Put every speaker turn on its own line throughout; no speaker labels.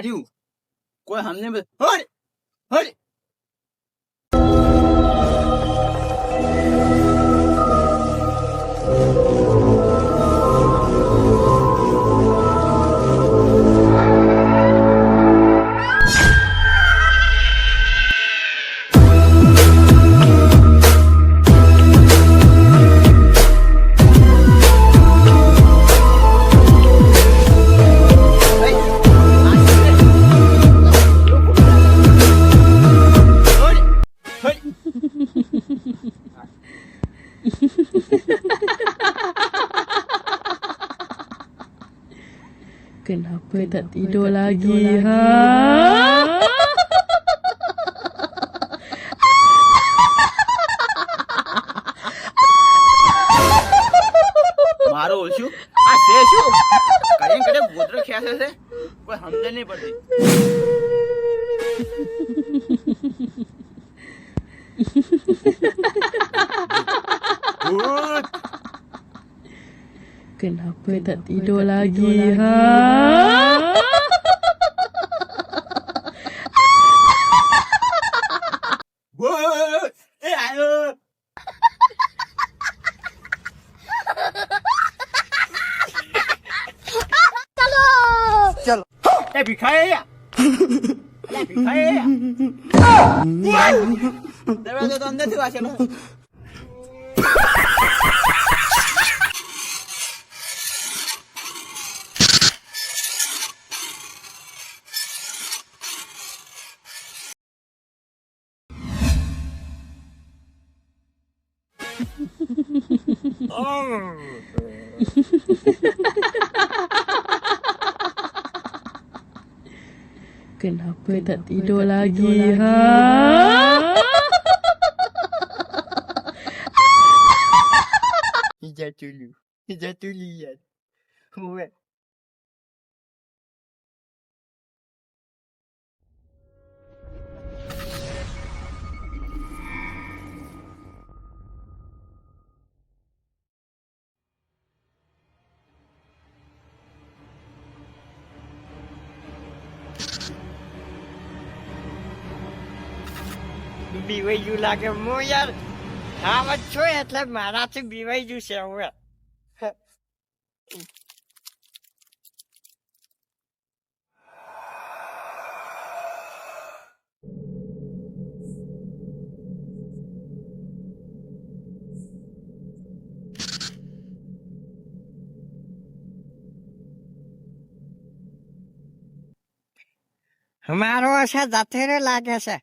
કાઢ્યું. કોઈ હમને
tak tidur lagi, ha?
મારો ઓછું આ છે શું કડીને કડે ગોદરો ખેંચે છે કોઈ સમજણ નહીં પડતી ભૂત
Kenapa tak tidur lagi, ha?
દરવાજો તો અંદરથી વાંચેલો
Kenapa tak tidur lagi, ha?
લાગે, હું યાર હા વચ છું એટલે મારાથી બીવાઈ ગયું છે હવે. મારો હશે જથેરે લાગે છે.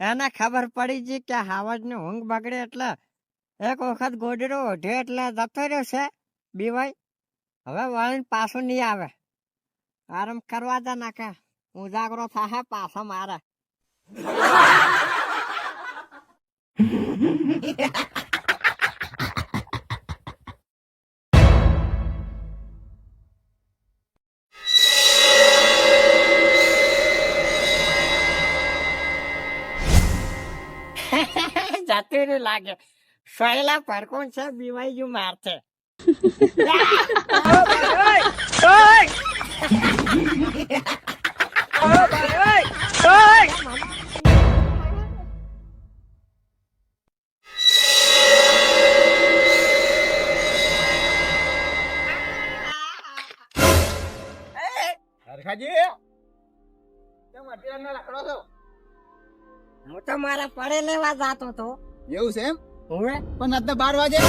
એને ખબર પડી ગઈ કે હાવજની ઊંઘ બગડે એટલે એક વખત ગોડરો ઓઢે એટલે જતો રહ્યો છે, બીવાય. હવે વળીને પાછું નહીં આવે. આરામ કરવા દે નાખે. ઉજાગરો થશે પાછો મારે. જતું લાગે. સોયલા પરકોણ છે? બીવાઈ ગયું મારશે હું તો મારા પડે લેવા જતો તો.
એવું છે એમ?
હવે.
પણ અત્યારે બાર વાગે.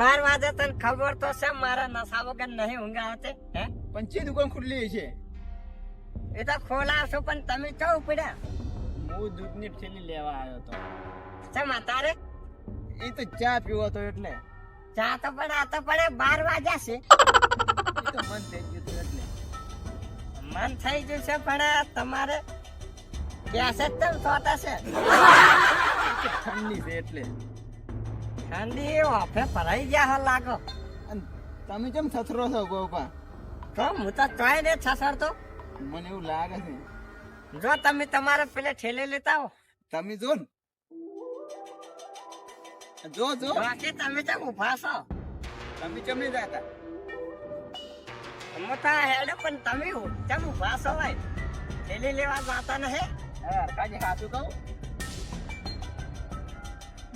બાર વાગે તને ખબર તો છે મારા નશા વગર નહીં ઊંઘા હતે હે?
પણ ચી દુકાન ખુલ્લી છે?
એ તો ખોલાવશો પણ તમે ચો ઉપડ્યા?
હું દૂધની થેલી લેવા આવ્યો તો
ચમ તારે?
એ તો ચા પીવો તો એટલે.
ચા તો પડે આ તો પડે બાર વાગ્યા છે.
એ તો મન થઈ ગયું હતું એટલે.
મન થઈ ગયું છે પણ તમારે કેસે તમ સોટા છે?
તો ઠંડી છે એટલે.
ઠંડી ઓફે ભરાઈ ગયા હા લાગો.
તમે કેમ સથરો છો ગોપા
તો હું તો તોય ને છસડતો
મને એવું લાગે છે.
જો તમે તમારા પેલે ઠેલે લેતા હો.
તમે જો ને. જો જો.
બાકી તમે કેમ ઊભા છો?
તમે કેમ નહીં જાતા?
તો હેડે પણ તમે કેમ ઊભા છો ભાઈ? થેલી લેવા જાતા નહીં?
હા, કાજી સાચું કહું.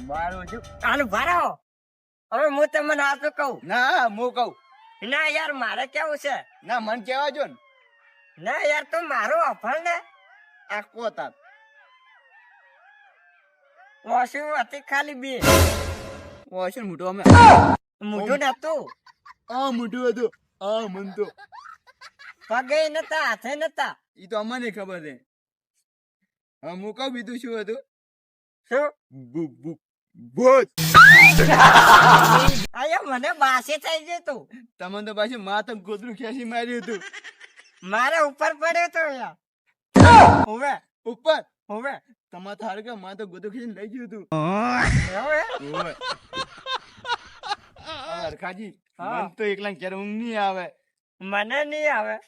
મારું છું.
હાલ ભરાવો હવે હું તમને સાચું કહું.
ના હું કહું.
ના યાર મારે કેવું છે?
ના મન કેવા જો ને.
ના યાર તું મારું અફળ ને.
આ કોતા
ઓછું હતી ખાલી બે.
ઓશન મોટું અમે.
મોઢું નતું
આ મોટું હતું. આ મન તો.
પગે નતા હાથે નતા.
ઈ તો અમને ખબર છે. હા હું કહું બીજું શું હતું?
શું?
બુક ભૂ- ભૂત
અయ్యో મને બાસી થઈ ગઈ તું.
તમને તો પાછું માથે ગોદરું ખેંચી માર્યું હતું.
મારે ઉપર પડ્યો તો યાર. હવે.
ઉપર?
હવે.
તમારે થાર કે માથે ગોદરું ખેંચી લઈ ગયું હતું
હવે.
હવે. અરખાજી
હા.
મન તો એકલા ક્યારે ઊંઘ નહીં આવે.
મને નહીં આવે.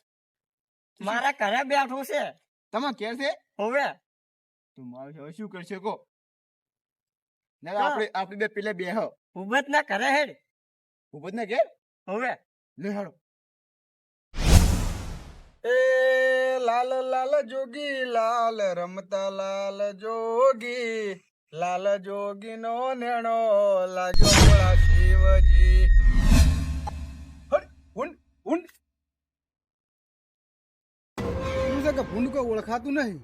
મારા ઘરે બેઠું છે.
તમે કે છે?
હવે.
તું મારું હવે શું કરશે કો ના આપણે આપણે બે પેલે બે હો.
ઉભત ના કરે હેડ.
ઉભત ના ઘેર?
હવે.
લે હાડો.
એ લાલ લાલ જોગી લાલ રમતા લાલ જોગી લાલ જોગી નો નેણો લાગ્યો ભોળા શિવજી. ભૂંડ ભૂંડ છે કે ભૂંડ કોઈ ઓળખાતું નહીં?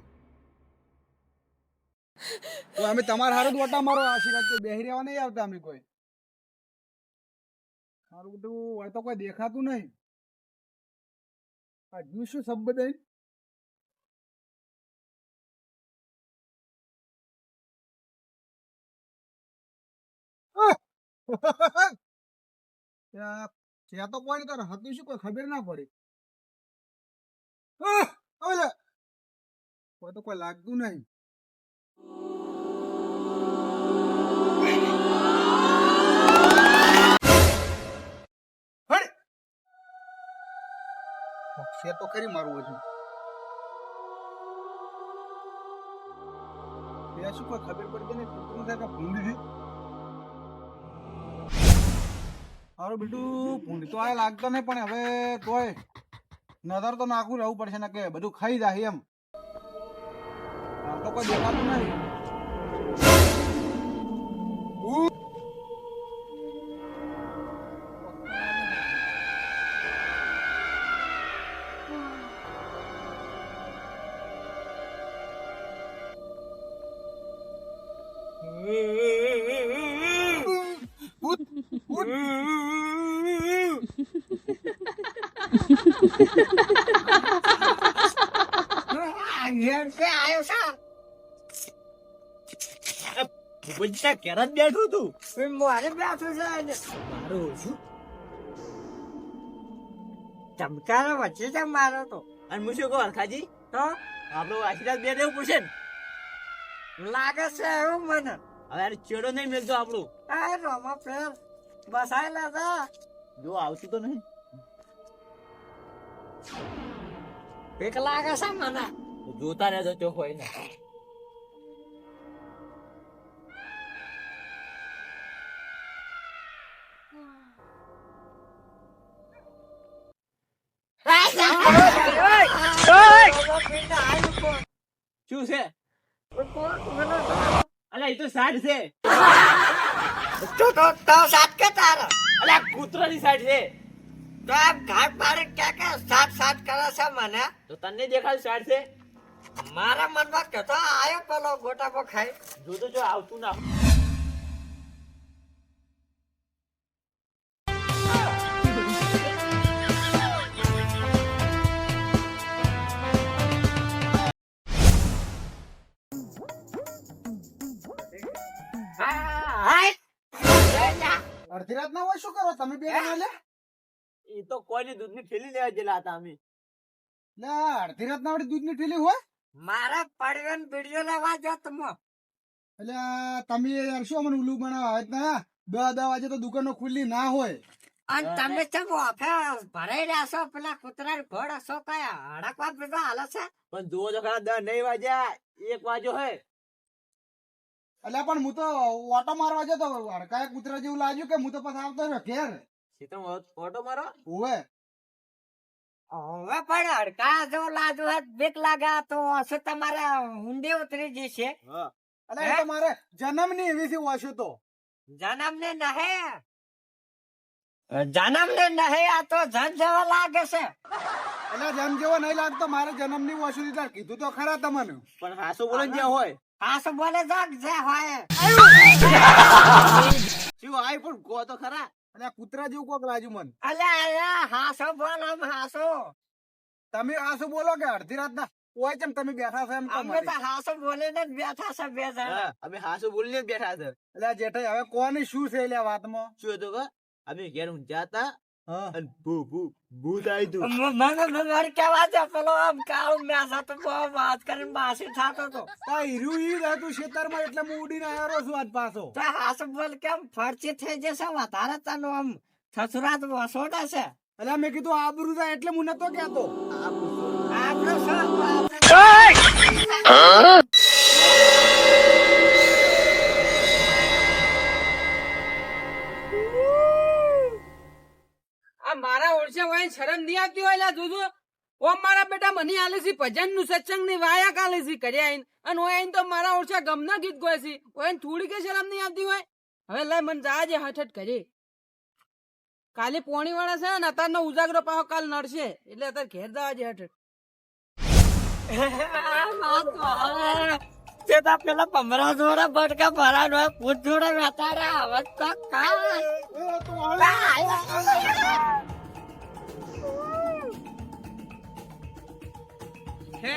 તો અમે તમારા હારું વટા મારો આશીર્વાદ કે બેહી રહેવા નહીં આવતા અમે કોઈ. મારું બધું હોય તો કોઈ દેખાતું નહીં. હજુ શું શબ્દ તો હતું શું કોઈ ખબર ના પડી! કોઈ તો કોઈ લાગતું નહીં. છે તો ખરી મારું હજુ ત્યાં શું કોઈ ખબર પડતી નહીં કૂતરું થાય કે ભૂંડી મારું બેટું ભૂંડ તો આ લાગતો નહીં, પણ હવે તોય નજર તો નાખવું રહેવું પડશે ને કે બધું ખાઈ જાય એમ. તો કોઈ દેખાતું નહીં
છે
ઘેર જ બેઠું તું.
મારે બેઠું છે ને
મારું ઓછું.
ચમકારો વચ્ચે છે મારો તો.
અને હું શું કહું હરખાજી
તો?
આપણો આશીર્વાદ બે દેવું પડશે ને?
લાગે છે એવું મને.
હવે ચેડો નહીં મેલતો આપણું.
આ રોમા ફેર. બસાયેલા હતા
જો આવતું તો નહીં.
એક લાગે છે મને.
જોતા રહેજો ચો હોય શું છે? અલ્યા એ તો સાઠ છે.
તો તો તો સાત કે તારા.
અલ્યા કૂતરાની સાઠ છે.
તો આ ઘાટ મારે ક્યાં કે સાત સાત કરે છે મને?
તો તને દેખાડ સાઠ છે.
મારા મનમાં કહેતો આયો પેલો ગોટાપો ખાઈ.
જોતો જો આવતું ના
અડધી રાત ના હોય શું કરો? તમે બે લે?
એ તો કોઈની દૂધની ઠેલી લેવા ગયેલા હતા અમે.
ના અડધી રાત ના વળી દૂધની ઠેલી હોય?
મારા પડવેન વીડિયો લેવા જો તમે.
એટલે તમે યાર શું મને ઉલ્લુ બનાવા જ ના બે દસ વાગે તો દુકાનો ખુલ્લી ના હોય.
અને તમે ચમ ઓફે ભરાઈ રહ્યા છો? પેલા કૂતરા ઘોડ હશો કયા હડકવા ભેગા હાલ છે?
પણ જુઓ જો ખરા દર નહીં વાગ્યા એક વાગ્યો હે.
એટલે પણ હું તો ઓટો મારવા જતો હડકાય કૂતરા જેવું લાગ્યું કે હું તો પછી આવતો રહ્યો ઘેર.
સીતમ ઓટો મારો
ઓવે
હવે પણ હડકા જો લાજો બેક બીક લાગે તો હશે તમારે ઊંડી ઉતરી જશે.
હા. અલે એ તો મારે જન્મની એવી થી હશે તો.
જન્મ ને નહે. જન્મ ને નહે આ તો જન જેવો લાગે છે.
એટલે જન જેવો નહીં લાગતો મારે જન્મની દીધા. કીધું તો ખરા તમને.
પણ હાસો બોલે જ્યાં હોય.
શું બોલે જાગ જે હોય.
શું આય પણ ગો તો ખરા?
અને કૂતરા જેવું કોક લાજુ મન.
અલે અલ્યા હાસો બોલો હાસો.
તમે શું બોલો કે અડધી રાત ના ઓય ચમ તમે બેઠા છો એમ તો
અમે તો હાસો બોલીને જ બેઠા છે બે જણ.
હા, અમે હાસો બોલીને જ બેઠા છે.
એટલે જેઠાઈ હવે કોની શું છે એટલે વાતમાં?
શું હતું કે અમે ઘેર ઊંઝા હતા અને ભૂ ભૂ ભૂત આવી તું.
મને મને કેવા છે પેલો આમ કાળું મેસા તો વાત કરીને બાસી થતો તો
તા હીરું ઈ હતું ખેતરમાં એટલે હું ઉડીને આવ્યો છું આજ પાછો.
તો હાસ બોલ કેમ ફરચી થઈ જશે? વધારે તને આમ સસુરાત વસોડા છે?
એટલે મેં કીધું આબરૂ થાય એટલે હું નતો
કેતો શું? આપણે-
મારા હોય શરમ નહીં આવતી હોય લા જોજો. ઓમ મારા બેટા મને આલે છે ભજનનું સત્સંગની વાયા કાલે છે ઘરે આઈને. અને ઓય આઈને તો મારા ઓળશે ગમના ગીત ગોય છે. ઓય થોડી કે શરમ નહીં આવતી હોય? હવે લે મને જાજે હઠ કરે કાલે પોણી વાળા છે ને અત્યારનો ઉજાગરો પાહો કાલ નડશે. એટલે અત્યારે ઘેર જવાજે હઠ
તે તો પેલા પમરા જોડે બટકા ભરા નો ભૂત જોડે વેતાડે અવસ્થા તો લે.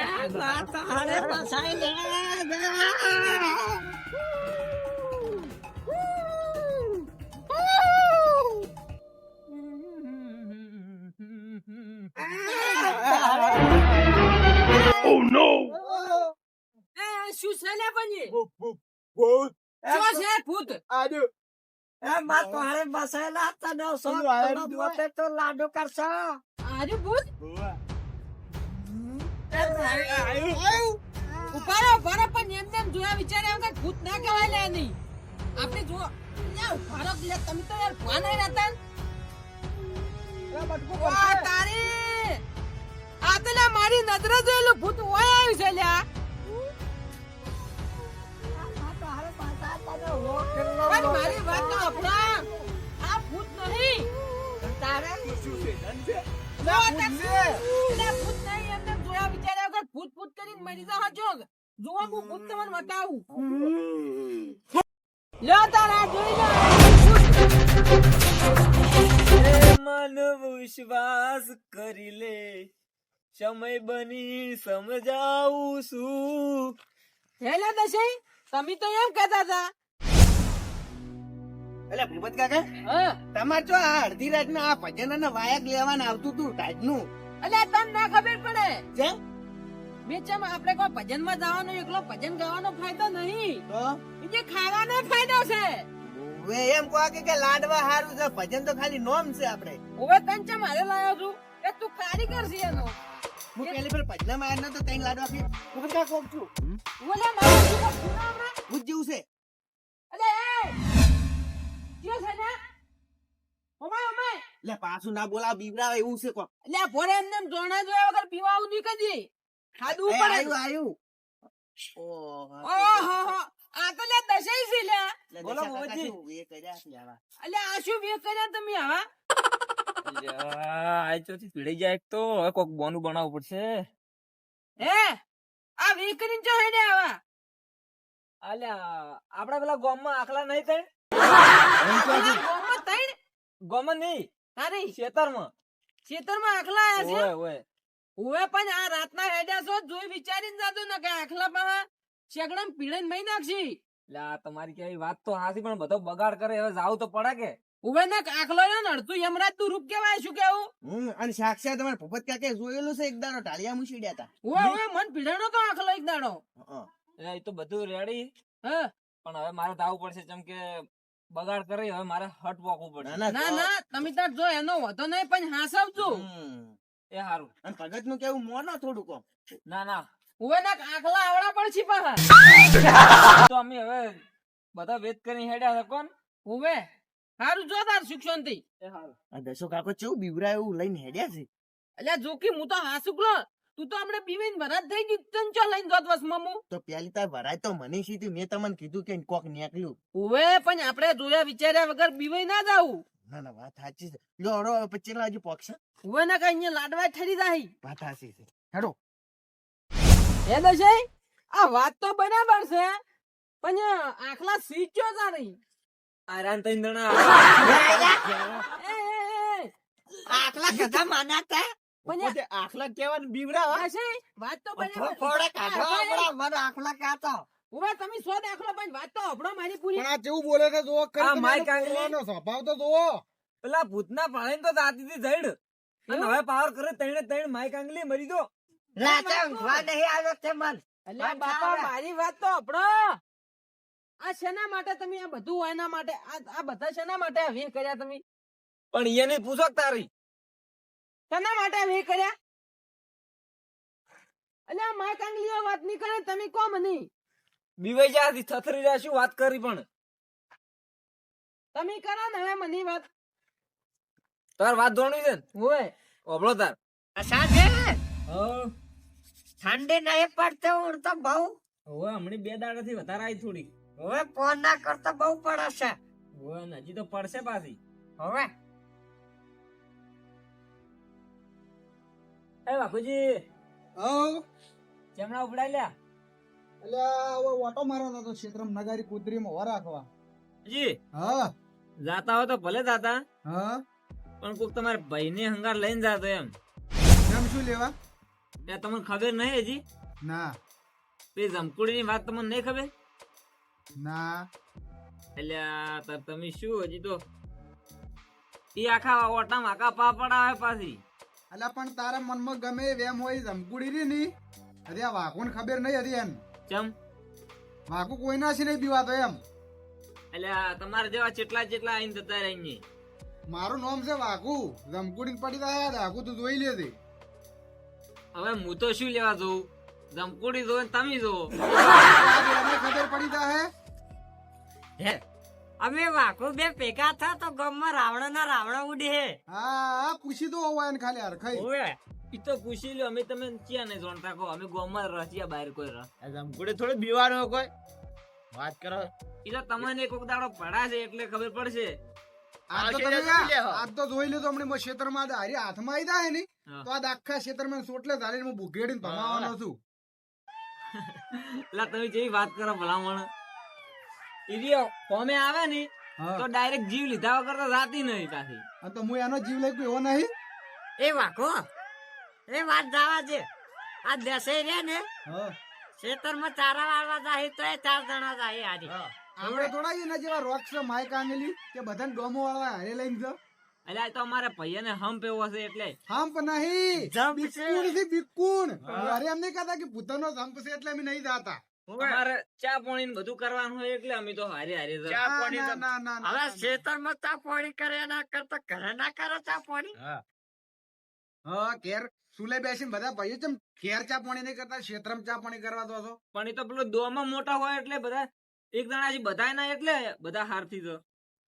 એ શું છે લે પછી
ભૂત
શું છે ભૂત.
આજો
એ તો હારે ફસાયેલા તને શોખ
પેલું આયા
તમે
બીજું
પોતે તો લાડુ કરશો.
આજે ભૂત? ઉપાડો ઉપાડો પણ એમ તેમ જોયા વિચાર્યા વગર ભૂત ના કહેવાય લે નહીં. આપણે જો ઉપાડો લે. તમે તો યાર ભાન નહીં રહેતા તારી આ તો લે મારી નજરે જોયેલું ભૂત ઓય આવ્યું છે લ્યા મારી વાત તો અપડા આ ભૂત નહીં.
તારે
લો, તાર- લે, ભૂત નહીં. જોયા વિચાર્યા વગર ભૂત ભૂત કરીને મરી જાઓ છો જોવા હું ભૂત તમને બતાવું. લ્યો તારા જોઈ લો.
મન વિશ્વાસ કરી લે. સમય બની સમજાવું છું.
હેલા દશઈ તમે તો એમ કહેતા હતા.
એટલે ભૂપત કાકા
હા.
તમારે જો આ અડધી રાત આ ભજન અને વાયક લેવાનું આવતું તું નું
અલ્યા તને ના ખબર પડે?
જેમ?
બેચમ આપણે કોઈ ભજનમાં જવાનો એકલો ભજન ગાવાનો ફાયદો નહીં.
તો?
એ ખાવાનો ફાયદો છે.
ઓવે એમ કહો કે કે લાડવા હારું છે ભજન તો ખાલી નોમ છે આપણે.
ઓવે તને ચમ હારે લાયો છું? કે તું કારીગર છે એનો.
હું પેલી પર ભજનમાં આવ્યો તો તૈન લાડવા આપી હું કા કોમ છું?
ઓલે મારું ખૂણા હમણાં
ભૂત જેવું છે.
અલે એ! જો છે ને? Oh my oh my!
એટલે પાછું ના બોલા બીવરાવે એવું છે કોણ?
એટલે ભોરે એમને એમ જોણા જોયા વગર પીવા આવું નહીં કદી. ખાધું
એ
પડે.
આયુ આયુ. ઓહો
આ તો લે દશાઈ છે લે.
બોલો.
શું એ કર્યા છે આવા?
અલે આ શું વે કર્યા તમે હા
આ ચોથી પીડાઈ જાય તો. હવે કોક બોનું બનાવવું પડશે.
હે? આ વે કરીને જો હેડે આવા?
અલ્યા આપડા પેલા ગામમાં આખલા નહીં
પેલા ગામમાં તૈણ?
ગામમાં નહીં.
તારી
ખેતરમાં.
ખેતરમાં આખલા આયા છે?
ઓય ઓય.
હવે પણ આ રાતના હેડ્યા છો જોઈ વિચારીને જાતો ને કે આખલા પાહા શેકડમ પીળે મઈ નાખશી.
આ તમારી કેવી વાત તો હાસી પણ બધો બગાડ કરે હવે જાવ તો પડે કે.
હવે ને આખલો ને નડતું યમરાજ તું રૂપ કેવાય શું કેવું?
હમ અને સાક્ષાત તમારે ભૂપત કાકે જોયેલું છે એક દાડો ટાળિયા મુસીડ્યા હતા
હવે ઓય મન પીડાણો તો આખલો એક દાડો.
હં.
એ તો બધું રેડી
હ.
પણ હવે મારે જાવું પડશે જેમ કે બગાડ કરી હવે મારે હટ પોકવું પડે
ના
ના
ના
ના તમે તાર જો એનો વધો નહીં પણ હાસવજો.
એ સારું
અને ભગતનું કેવું મોનો થોડું કોમ?
ના ના.
હવે ના આખલા આવડા પણ છી પાછા
તો અમે હવે બધા વેત કરીને હેડ્યા છે કોણ?
હવે સારું જો તાર શિક્ષણથી
એ સારું
આ દસો કાકો ચેવું બીવરા એવું લઈને હેડ્યા છે?
અલ્યા જોકી હું તો હાસુકલો. તું તો આપણે બીવીને ભરત થઈ ગઈ તન ચો લઈને જોત વસ મમ્મુ
તો પેલી તાર ભરાય તો મને સીધી મેં તમને કીધું કે કોક નીકળ્યું.
ઓવે પણ આપણે જોયા વિચાર્યા વગર બીવાઈ ના જાવું
ના ના વાત સાચી છે. લો હવે પછી હજુ પોક્ષ
ઓવે ના કઈ અહીંયા લાડવા ઠરી જાય
વાત સાચી છે. હેડો.
હે દશે આ વાત તો બરાબર છે પણ આખલા સીચો તારી?
આરામ તઈ દણા
આખલા એ, એ,
માના તા
પોતે આખલા કેવાનું બીવડા હો.
વાત તો બરાબર
ફોડે કાઢવા
આ,
મને આખલા કાતો
ઓવે તમે સો દાખલો પણ વાત તો હબળો મારી પૂરી.
પણ આ કેવું બોલે છે જોવો ખરી
આ
તમે
માય કાંગલી.
સ્વભાવ તો જોવો
પેલા ભૂતના પાણી તો દાતી થી જઈડ. અને હવે પાવર કરે તઈને તઈને માઈક આંગલી મરી દો
રાતે ઊંઘવા નહીં આવ્યો તે મન.
અલ્યા બાપા મારી વાત તો હબળો આ શેના માટે તમે આ બધું એના માટે આ બધા શેના માટે આ કર્યા તમે?
પણ એને પૂછો તારી.
શેના માટે વીર કર્યા? અલ્યા માય કાંગલીઓ વાત નહીં કરે તમે કો મને.
બીવાઈ જ્યાંથી થથરી રહ્યા શું વાત કરી પણ?
તમે કરો ને હવે મને વાત.
તાર વાત ધોણી છે
ઓય
ઓબળો તાર.
અસા છે
હા.
ઠંડી નહીં પડતે હું તો બહુ.
હવે હમણાં બે દાડાથી વધારે આવી થોડી.
હવે ફોન ના કરતા બહુ પડે છે.
હવે ને હજી તો પડશે પાછી.
હવે.
એ બાપુજી.
હવ.
ચેમડા ઉપડાઈ લ્યા
અલ્યા હવે ઓટો મારવાનો હતો ક્ષેત્રમ નગારી કુદરીમાં હો રાખવા.
જી
હા.
જાતા હો તો ભલે જાતા.
હા.
પણ કોક તમારે ભાઈને હંગાર લઈને જાતો એમ.
એમ શું લેવા?
એ તમને ખબર નહીં હજી?
ના.
તે જમકુડીની વાત તમને નહીં ખબર?
ના.
એટલે તમે શું હજી તો? એ આખા ઓટામાં આખા પાપડ આવે પાછી.
અલ્યા પણ તારા મનમાં ગમે વેમ હોય જમકુડી રી ની? હજી આ વાઘુને ખબર નહીં હતી એમ.
ચમ
વાઘુ કોઈના છે નહીં પીવાતો એમ.
એટલે આ તમારા જેવા ચેટલા ચેટલા આઈને જતા રહી ને
મારું નામ છે વાઘુ. જમકુડી પડી જાય વાઘુ તું જોઈ લેજે.
હવે હું તો શું લેવા જોઉં? જમકુડી ને તમે જોવો.
એને ખબર પડી જાય
અમે વાઘુ બે ભેગા થા તો ગામમાં રાવણ ના રાવણ ઉડી હે.
હા હા પૂછી દો હોય એને ખાલી હરખાઈ
ઓવે. ઈ તો પૂછી લ્યો અમે તમે ક્યાં નહીં જાણતા કહો અમે ગોમાં રચ્યા બહાર કોઈ રહ.
આ જમકુડે થોડો બીવાર હો કોઈ. વાત કરો.
ઈ તો તમને કોક દાડો પડા છે એટલે ખબર પડશે.
આજ તો તમે આ તો જોઈ લીધો તો હમણાં ક્ષેત્રમાં આ હારી હાથમાં આવી જાય ને તો આ આખા ક્ષેત્રમાં સોટલે ધારીને હું ભૂગેડીને ભમાવાનો છું.
એટલે તમે જેવી વાત કરો ભલામણ. ઈ ફોમે આવે ને તો ડાયરેક્ટ જીવ લીધા વગર તો જાતી નહીં કાથી
અને તો હું એનો જીવ લઈ એવો નહીં?
એ વાકો એ વાત જાવા છે આ દેસે રે ને ખેતરમાં ચારા વાળવા જાય તો એ ચાર જણા જાય આજે
આપણે થોડા એના જેવા રોક છે આંગેલી કે બધાને ડોમો વાળવા હારે લઈને જાઓ.
એટલે તો અમારે ભાઈને હમ્પ એવો હશે એટલે.
હમ નહીં. બિકુણ છે. બિકુણ. અરે એમ નહીં કહેતા કે ભૂતાનો હંપ છે એટલે અમે નહીં જાતા.
અમારે ચા પાણી બધું કરવાનું હોય એટલે અમે તો હારી હારી
ચા પાણી
હવે ખેતર ખેતરમાં ચા પાણી કરે ના કરતા ઘરે ના કરે ચા પાણી?
હા.
હા ઘેર સુલે બેસીને બધા ભાઈઓ ચમ ઘેર ચા પાણી નહીં કરતા ક્ષેત્રમાં ચા પાણી કરવા દો છો?
પણ એ તો પેલો દોમાં મોટા હોય એટલે બધા એક દાણા બધા ના એટલે બધા હારથી તો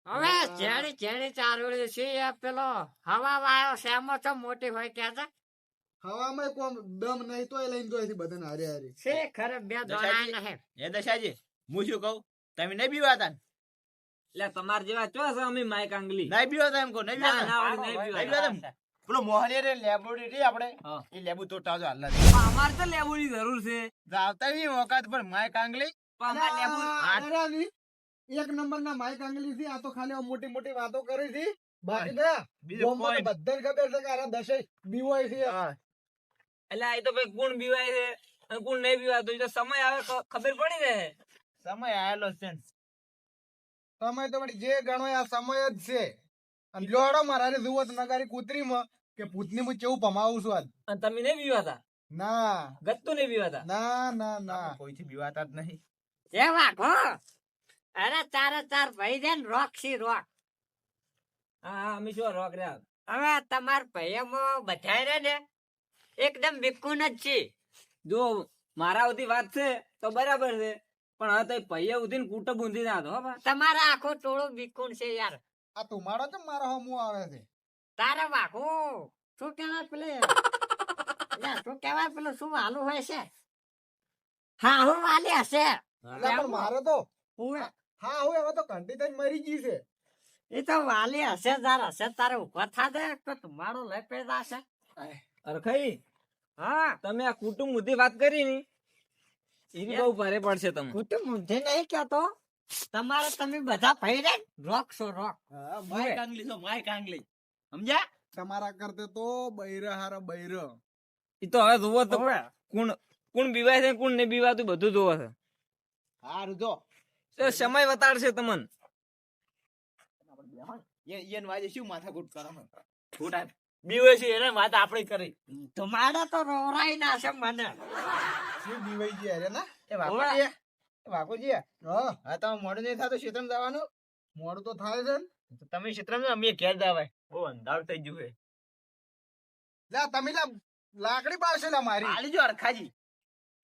હવે ચેડી જેડી ચારોળી છે પેલો હવા વાયો શેમો તો મોટી હોય કે છે?
હવામાં કોમ દમ નહીં તોય લઈને જોઈ બધાને હારે હારે.
છે ખરે બે દોડા નહીં
એ દશાજી હું શું કહું? તમે નહીં બીવાતા ને?
એટલે તમાર જેવા ચો છે અમે માઈક આંગલી
નહીં બીવાતા એમ કહો નહીં
ના, ના, નહીં પીવાતા.
પેલો મોહનિયા રે લેબોરેટરી આપણે? એ લેબુ તોડતા આવજો હાલ
અમારે તો લેવાની જરૂર છે.
આવતા ની વખત
પણ અમારે લેવું
અરે, અરે, એક નંબર ના માઈક આંગલી છે આ તો ખાલી મોટી મોટી વાતો કરી છે. બાકી બધા
બીજું કોઈ
બધાને ખબર છે કે આ દશે બીવાય છે.
એટલે આ તો ભાઈ કોણ બીવાય છે. અને કોણ નહીં બીવાતું તો સમય આવે ખબર પડી રહે
સમય આવેલો છે
સમય તો જે ગણો આ સમય જ છે. અને લોડો મારા જુઓ તો નગારી કૂતરીમાં કે પૂતની હું કેવું ભમાવું છું આજ.
અને તમે નહીં બીવાતા?
ના.
ગત્તુ નહીં બીવાતા?
ના ના ના.
કોઈથી બીવાતા જ નહીં.
જે વાઘો! અરે ચારે ચાર ભાઈ છે ને રોક સી રોક.
હા અમે શું રોક રહ્યા
હવે તમાર ભાઈઓમાં બધા રે ને એકદમ બિકુન જ છે.
જો મારા સુધી વાત છે તો બરાબર છે. પણ હવે તઈ પૈયા ઉધીને કૂટો બુંધી ના દો હો બા.
તમારા આખો ટોળો બિકુન છે યાર.
આ તુમારો તો મારો હમુ આવે છે.
તારે વાઘો શું કેવા પેલે? અલ્યા, શું કેવાય પેલું શું વાલું હોય છે? હા હું વાલી હશે.
મારો તો
હું
હા હું હવે તો કંટી થઈ મરી ગઈ છે.
એ તો વાલી હશે જાર હશે તારે ઊભા થા દે તો તમારો લઈ પેદા છે
અરખાઈ
હા.
તમે આ કુટુંબ મુદ્દે વાત કરી ની એની બહુ ભારે પડશે તમે
કુટુંબ ઊંધે નહીં કહેતો. તમારે તમે બધા ભાઈ રે રોક છો રોક.
માય કાંગલી છો માય કાંગલી સમજ્યા?
તમારા કરતે તો બૈરા હાર બૈર.
એ તો હવે જોવો તો. કોણ કોણ બીવાય છે કોણ નહીં બીવાતું બધું જોવો છે.
હારું જો
તો સમય બતાડશે તમને.
એ- એને વાજે શું માથાકૂટ કરો છો? ખોટા બીવે છે એને વાત આપણે કરી.
તમારા તો રોરાઈ ના છે મને.
શું બીવાઈ છે અરે ના?
એ વાકોજી વાકોજી
હા
તો તમે મોડું નહીં થતું ક્ષેત્રમાં જવાનું?
મોડું તો થાય છે ને.
તો તમે ક્ષેત્રમાં અમે ઘેર જવાય. બહુ અંધાર થઈ ગયું છે.
લા તમે લા લાકડી પાસે લા મારી.
આલી જો અરખાજી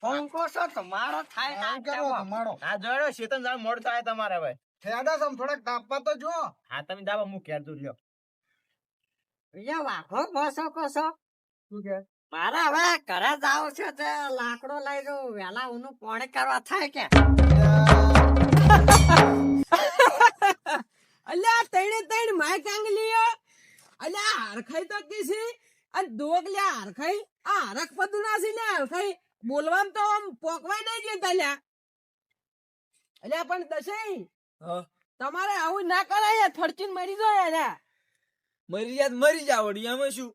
ફોંકો છો તમારો થાય ના
કરો. તમારો
હા જોડો ક્ષેત્રમાં જવાનું મોડું થાય તમારે હવે.
ઠેડા સમ થોડાક તાપવા તો જો.
હા તમે દાબા હું ઘેર દૂર લ્યો.
અહીંયા વાઘો બસો કોસો?
કે
મારે હવે ઘરે જાવ છે તે લાકડો લઈ જવું વેલા ઉનું પોણે કરવા થાય કે?
અલ્યા તૈણે તૈણ માય કાંગલી અલ્યા હરખાઈ તો કીસી અને દોગ લ્યા હરખાઈ. આ હરખ પદું ના છે લ્યા હરખાઈ. બોલવામ તો આમ પોકવાય નહીં જતા લ્યા અલ્યા પણ
દશે
તમારે આવું ના કરાય ફરચીન મરી જાય યાર
મરી જાત મરી જાવ વળી, શું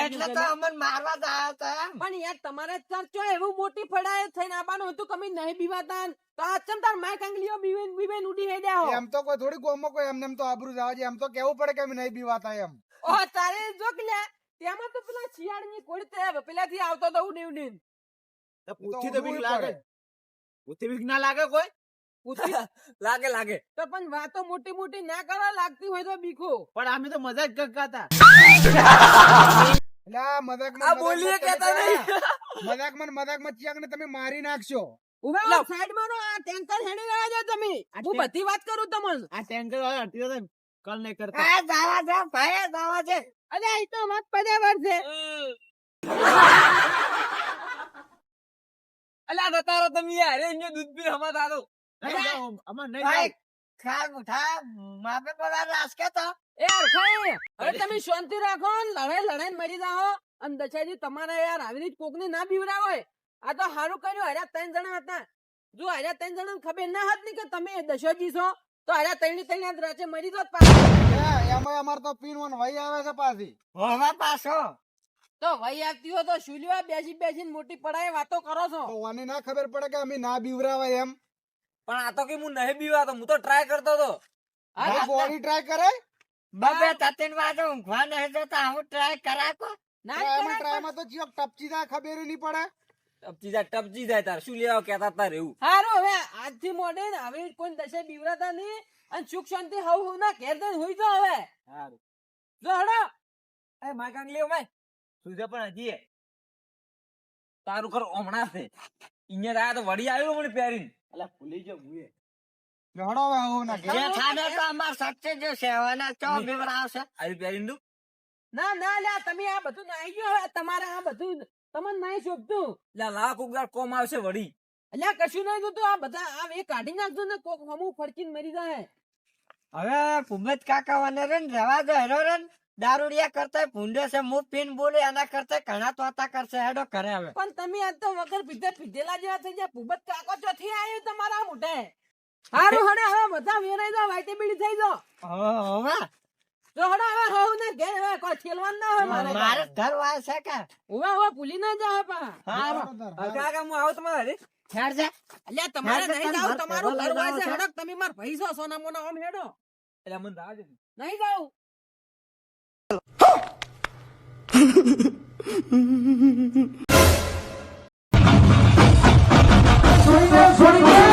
એટલે તો અમને મારવા જ હતા એમ.
પણ યાર તમારે ચર્ચો એવું મોટી ફડાય થઈને આવવાનું હતું કે નહીં બીવાતા તો આ તાર માય કાંગલીઓ બીવેન બીવેન ઉડી હેડ્યા હો?
એમ તો કોઈ થોડી ગોમમાં કોઈ એમને એમ તો આબરૂ જવા છે એમ તો કેવું પડે કે નહીં બીવાતા એમ.
તારે જોક લ્યા તેમાં તો પેલા શિયાળની કોડ તે પેલાથી આવતો તો ઉડી
તો
તો
પૂછી તો બીક લાગે.
પડે.
બીક ના લાગે કોઈ?
લાગે લાગે.
તો પણ વાતો મોટી મોટી ના કરો લાગતી હોય તો બીખો.
પણ અમે તો મજાક કરતા
આ મજાકમાં
આ બોલીએ
મજાકમાં
કહેતા
તમે
નહીં.
કરા. મજાકમાં ને તમે મારી નાખશો.
ઊભા સાઈડમાં આ ટેન્કર હેડી રહ્યા છો તમે. હું બધી વાત કરું તમને.
આ ટેન્કર વાળા હટી તો કલ નહીં કરતા.
આ જાવા છે ભાઈ જાવા છે
અરે એ તો મત પર્યાવર છે.
અલ્યા જતા તમે યાર એને દૂધ પી હમા તારો
નહીં જાઓ, અમાર નહીં
ભાઈ ખાર મુઠા માપે બોલા રાસકે તો.
એ અરખાઈ હવે તમે શાંતિ રાખો લડાઈ લડાઈ મરી જાઓ. અને દશાજી તમારે યાર આવી રીત કોકને ના બીવરા હોય. આ તો સારું કર્યું હર્યા ત્રણ જણા હતા. જો હર્યા ત્રણ જણા ખબર ના હોત ને કે તમે દશોજી છો તો હર્યા ત્રણે ત્રણ રાચે મરી જોત
એમાં અમાર તો પીનવાનું વહી આવે છે પાછી.
હવે પાછો.
તો વહી આવતી હોય તો શુલ્યો બેસી બેસીને મોટી પડાય વાતો કરો છો.
વાની ના ખબર પડે કે અમે ના બીવરાવાય એમ.
પણ આ તો કે હું નહીં બીવાતો હું તો ટ્રાય કરતો હતો
આ
બોડી ટ્રાય કરે?
બબે તતીન વાગે ઊંઘવા નહીં જતા હું ટ્રાય કરાકો.
ના કરાય
ટ્રાયમાં તો જીવ ટપચી જાય ખબર નહીં પડે.
ટપચી જાય ટપચી જાય તાર. શું લેવા કેતા તાર એવું?
હારો હવે આજથી મોડે ને હવે કોઈ દશે બીવરાતા નહીં અને સુખ શાંતિ હવ હું ના ઘેર જઈને હુઈ તો હવે.
હારું.
જો હડો.
એ માય કાંગલીઓ માય.
સુજે પણ હજી.
તારું ઘર હમણાં છે. અહીંયા આયા તો વળી આવ્યો મને પહેરીને.
અલા ભૂલી ગયો હું.
હવે હું ના
જે થાને તો અમાર સચ્ચે જો સેવાના ચો બીવરાવશે
આવી પહેરીને
ના ના લ્યા તમે આ બધું નાઈ ગયો હવે. તમારે આ બધું તમને નહીં શોભતું
લા લાખ ઉગદાર કોમ આવશે વળી.
અલ્યા કશું નહીં જોતું આ બધા આ એ કાઢી નાખજો ને કોક હમું ફડકીને મરી જાય.
હવે ભૂમત કાકા વાને રન રવા દો હેરો રે ને. દારૂડિયા કરતા ભૂંડો છે મું પીન બોલે એના કરતા ઘણા તોતા કરશે હેડો કરે હવે.
પણ તમે આજ તો વગર પીધે પીધેલા જેવા થઈ ગયા ભૂબત કાકો ચોથી આવ્યું તમારા મોઢે. હારું હડે હવે બધા વેરાઈ દો વાઈટે બીડી થઈ દો
હવે
જો હડે હવે હવ ને ઘેર હવે કોઈ ખેલવાન ના હોય મારે
મારે ઘર વાય છે કે?
હવે હવે ભૂલી ના જાવ પા.
હારું.
હવે કાકા હું. આવું તમારે હરી
હેડ છે
અલ્યા તમારે નહીં જાવ તમારું ઘર વાય છે હડક તમે માર પૈસો સોના મોના આમ હેડો.
એટલે મને રાજ
નહીં જાવ
છોડી દે